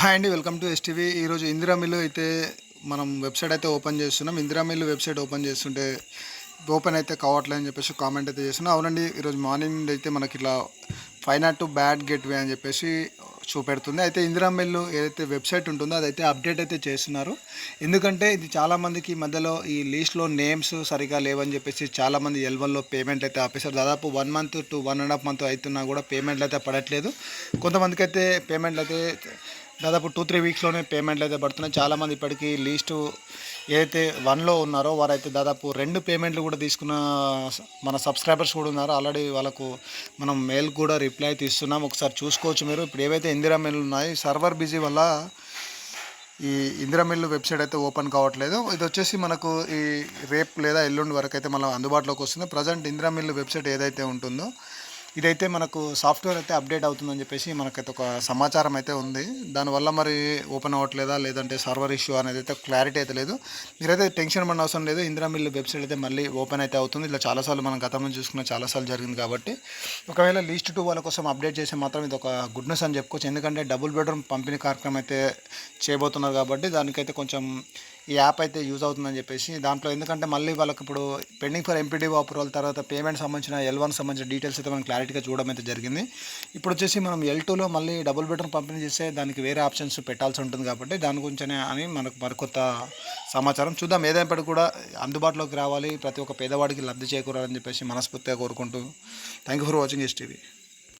Hi అండి welcome to STV ఈరోజు Indira mill అయితే మనం వెబ్సైట్ అయితే ఓపెన్ చేస్తున్నాం. ఇందిరా మిల్లు వెబ్సైట్ ఓపెన్ చేస్తుంటే ఓపెన్ అయితే కావట్లేదు అని చెప్పేసి కామెంట్ అయితే చేస్తున్నాం. అవునండి ఈరోజు మార్నింగ్ అయితే మనకి ఇలా five two bad gateway అని చెప్పేసి చూపెడుతుంది. అయితే ఇందిరా మిల్లు ఏదైతే వెబ్సైట్ ఉంటుందో అదైతే అప్డేట్ అయితే చేస్తున్నారు. ఎందుకంటే ఇది చాలామందికి మధ్యలో ఈ లీస్ట్లో నేమ్స్ సరిగా లేవని చెప్పేసి చాలామంది ఎల్వన్లో పేమెంట్ అయితే ఆపేశారు. దాదాపు one month to one and half month అవుతున్నా కూడా పేమెంట్లు అయితే పడట్లేదు. కొంతమందికి అయితే పేమెంట్లు అయితే దాదాపు టూ త్రీ వీక్స్లోనే పేమెంట్లు అయితే పడుతున్నాయి. చాలామంది ఇప్పటికీ లీస్టు ఏదైతే వన్లో ఉన్నారో వారైతే దాదాపు రెండు పేమెంట్లు కూడా తీసుకున్న మన సబ్స్క్రైబర్స్ కూడా ఉన్నారు. ఆల్రెడీ వాళ్ళకు మనం మెయిల్ కూడా రిప్లై అయితే ఇస్తున్నాం ఒకసారి చూసుకోవచ్చు మీరు. ఇప్పుడు ఏవైతే ఇందిరా మెయిల్ ఉన్నాయి సర్వర్ బిజీ వల్ల ఈ ఇందిరా మిల్లు వెబ్సైట్ అయితే ఓపెన్ కావట్లేదు. ఇది వచ్చేసి మనకు ఈ రేపు లేదా ఎల్లుండి వరకు అయితే మనం అందుబాటులోకి వస్తుంది. ప్రజెంట్ ఇందిరా మిల్లు వెబ్సైట్ ఏదైతే ఉంటుందో ఇదైతే మనకు సాఫ్ట్వేర్ అయితే అప్డేట్ అవుతుందని చెప్పేసి మనకైతే ఒక సమాచారం అయితే ఉంది. దానివల్ల మరి ఓపెన్ అవ్వట్లేదా? లేదంటే సర్వర్ ఇష్యూ అనేది అయితే క్లారిటీ అయితే లేదు. మీరైతే టెన్షన్ పడిన అవసరం లేదు. ఇందిరా మిల్లు వెబ్సైట్ అయితే మళ్ళీ ఓపెన్ అయితే అవుతుంది. ఇలా చాలాసార్లు మనం గతంలో చూసుకున్న చాలాసార్లు జరిగింది కాబట్టి. ఒకవేళ లీస్ట్ టూ వాళ్ళ కోసం అప్డేట్ చేసి మాత్రం ఇది ఒక గుడ్ న్యూస్ అని చెప్పుకోవచ్చు. ఎందుకంటే డబుల్ బెడ్రూమ్ పంపిణీ కార్యక్రమం అయితే చేయబోతున్నారు కాబట్టి దానికైతే కొంచెం ఈ యాప్ అయితే యూజ్ అవుతుందని చెప్పేసి దాంట్లో ఎందుకంటే మళ్ళీ వాళ్ళకి ఇప్పుడు పెండింగ్ ఫర్ ఎంపీడీ అప్రూవల్ తర్వాత పేమెంట్ సంబంధించిన ఎల్ వన్ సంబంధించిన డీటెయిల్స్ అయితే మనం క్లారిటీగా చూడడం అయితే జరిగింది. ఇప్పుడు వచ్చేసి మనం ఎల్ టూలో మళ్ళీ డబుల్ బెడ్రూమ్ పంపిణీ చేస్తే దానికి వేరే ఆప్షన్స్ పెట్టాల్సి ఉంటుంది కాబట్టి దాని గురించనే అని మనకు మరికొత్త సమాచారం చూద్దాం. ఏదైనప్పటికీ కూడా అందుబాటులోకి రావాలి. ప్రతి ఒక్క పేదవాడికి లబ్ధి చేకూరాలని చెప్పేసి మనస్ఫూర్తిగా కోరుకుంటూ. Thank you for watching S TV